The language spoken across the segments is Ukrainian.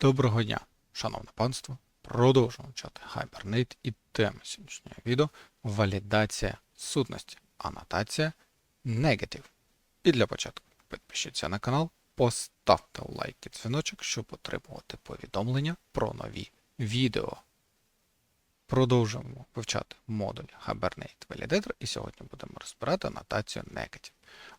Доброго дня, шановне панство. Продовжуємо вчати Hibernate і тема сьогоднішнього відео валідація сутності, анотація negative. І для початку підпишіться на канал, поставте лайк і дзвіночок, щоб отримувати повідомлення про нові відео. Продовжуємо вивчати модуль Hibernate Validator і сьогодні будемо розбирати анотацію negative.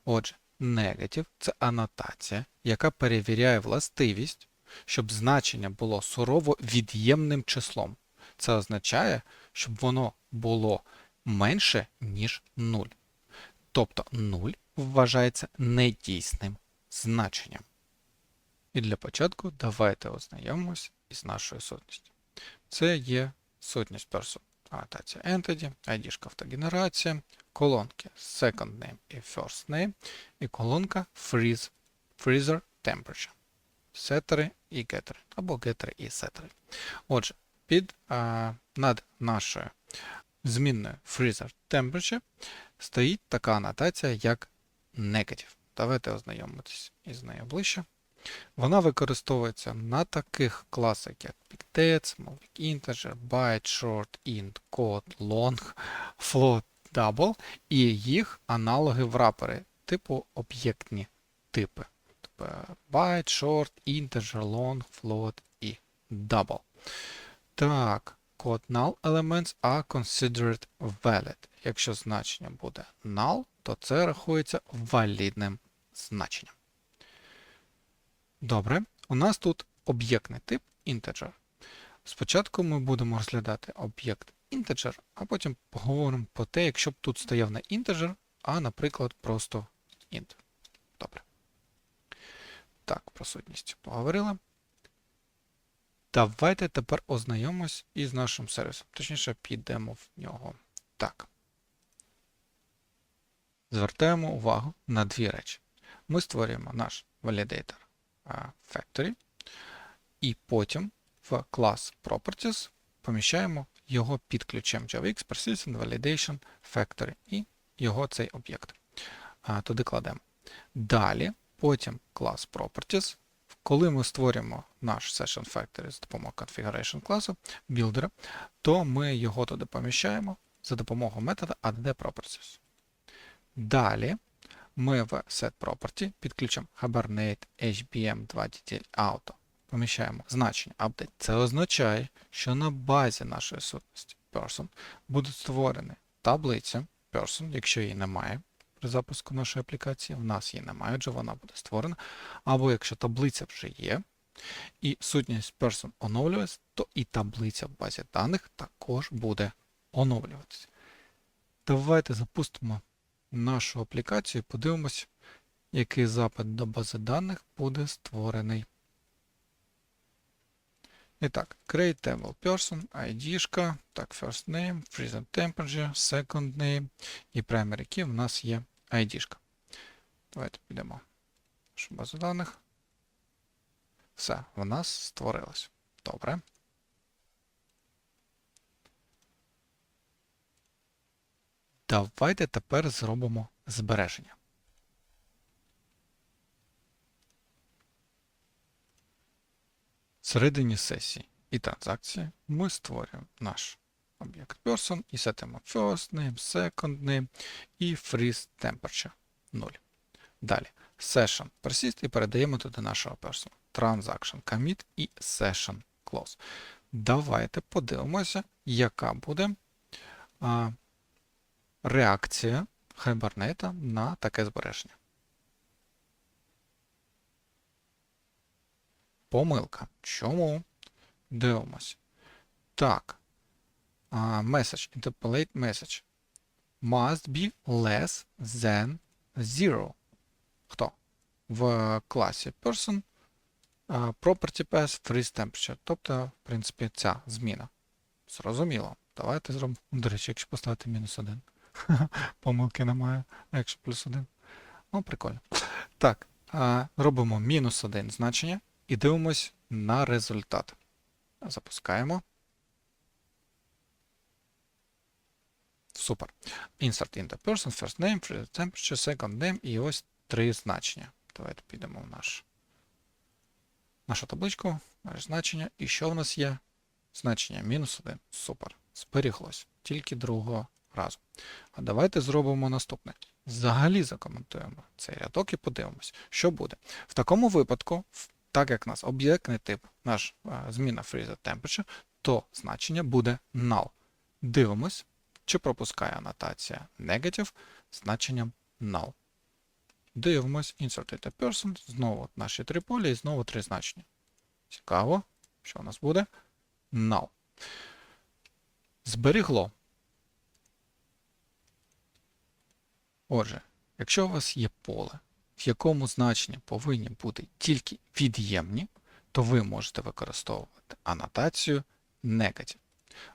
Отже, negative – це анотація, яка перевіряє властивість, щоб значення було сурово від'ємним числом. Це означає, щоб воно було менше, ніж 0. Тобто 0 вважається недійсним значенням. І для початку давайте ознайомимось із нашою сутністю. Це є сутність персу анотація entity, ID автогенерація, колонки second name і first name, і колонка freeze, freezer temperature, сетери і гетери, або гетери і сетери. Отже, під а, над нашою змінною freezer temperature стоїть така анотація, як negative. Давайте ознайомитись із нею ближче. Вона використовується на таких класах, як PicText, Malvik Integer, Byte, Short, Int, Code, Long, Float, Double і їх аналоги в рапери, типу об'єктні типи. Byte, Short, Integer, Long, Float і Double. Так, code null elements are considered valid. Якщо значення буде null, то це рахується валідним значенням. Добре, у нас тут об'єктний тип integer. Спочатку ми будемо розглядати об'єкт integer, а потім поговоримо про те, якщо б тут стояв не integer, а, наприклад, просто int. Так, про сутність поговорили. Давайте тепер ознайомимось із нашим сервісом. Точніше, підемо в нього. Так. Звертаємо увагу на дві речі. Ми створюємо наш validator Factory, і потім в клас Properties поміщаємо його під ключем JavaX Persistent Validation Factory і його цей об'єкт. Туди кладемо. Далі, потім клас Properties. Коли ми створюємо наш Session Factory з допомогою Configuration класу, білдера, то ми його туди поміщаємо за допомогою методу addProperties. Далі ми в setProperty під ключем Hibernate HBM 2 Detail Auto поміщаємо значення update. Це означає, що на базі нашої сутності person буде створена таблиця person, якщо її немає при запуску нашої аплікації, в нас її немає, отже вона буде створена. Або якщо таблиця вже є, і сутність person оновлюється, то і таблиця в базі даних також буде оновлюватися. Давайте запустимо нашу аплікацію і подивимось, який запит до бази даних буде створений. І так, create table person, ID, так, first name, freezer temperature, second name і primary key в нас є ID. Давайте підемо в базу даних. Все, в нас створилось. Добре. Давайте тепер зробимо збереження. Всередині сесії і транзакції ми створюємо наш об'єкт person і сетимо first name, second name і freeze temperature 0. Далі session persist і передаємо туди нашого person. Transaction commit і session close. Давайте подивимося, яка буде а, реакція Hibernate на таке збереження. Помилка. Чому? Дивимося. Так. Uh, message. Interpolate message. Must be less than 0. Хто? В класі person property pass freeze temperature. Тобто, в принципі, ця зміна. Зрозуміло. Давайте зробимо. До речі, якщо поставити мінус 1. Помилки немає. Якщо плюс 1. Ну, прикольно. Так. Робимо мінус 1 значення. І дивимось на результат. Запускаємо. Супер. Insert in the person, first name, temperature, second name і ось три значення. Давайте підемо в наш нашу табличку, наше значення. І що в нас є? Значення мінус 1. Супер. Зберіглось. Тільки другого разу. А давайте зробимо наступне. Взагалі закоментуємо цей рядок і подивимось, що буде. В такому випадку, так як у нас об'єктний тип, наш е, зміна freezer temperature, то значення буде null. Дивимось, чи пропускає анотація negative значенням null. Дивимось, insert data person, знову наші три поля і знову три значення. Цікаво, що у нас буде? Null. Зберігло. Отже, якщо у вас є поле, в якому значення повинні бути тільки від'ємні, то ви можете використовувати анотацію negative.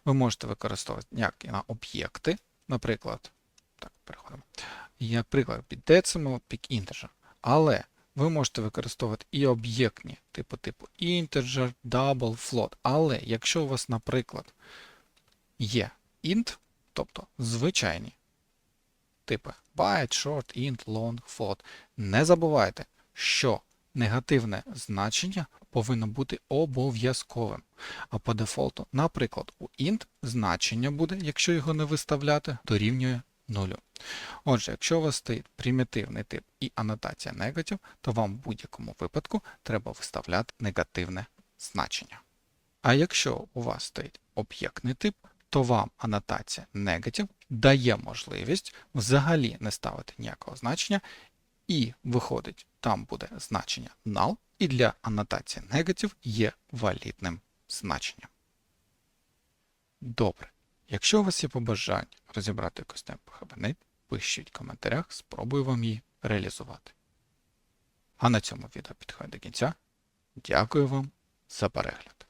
Ви можете використовувати як на об'єкти, наприклад, так, переходимо. І, Наприклад, під decimal, під integer. Але ви можете використовувати і об'єктні, типу типу integer, double, float. Але якщо у вас, наприклад, є int, тобто звичайні типи byte, short, int, long, float, не забувайте, що негативне значення повинно бути обов'язковим. А по дефолту, наприклад, у int значення буде, якщо його не виставляти, дорівнює 0. Отже, якщо у вас стоїть примітивний тип і анотація negative, то вам в будь-якому випадку треба виставляти негативне значення. А якщо у вас стоїть об'єктний тип, то вам анотація negative дає можливість взагалі не ставити ніякого значення, і виходить, там буде значення null, і для анотації негатів є валідним значенням. Добре. Якщо у вас є побажання розібрати якусь тему Hibernate, пишіть в коментарях, спробую вам її реалізувати. А на цьому відео підходить до кінця. Дякую вам за перегляд.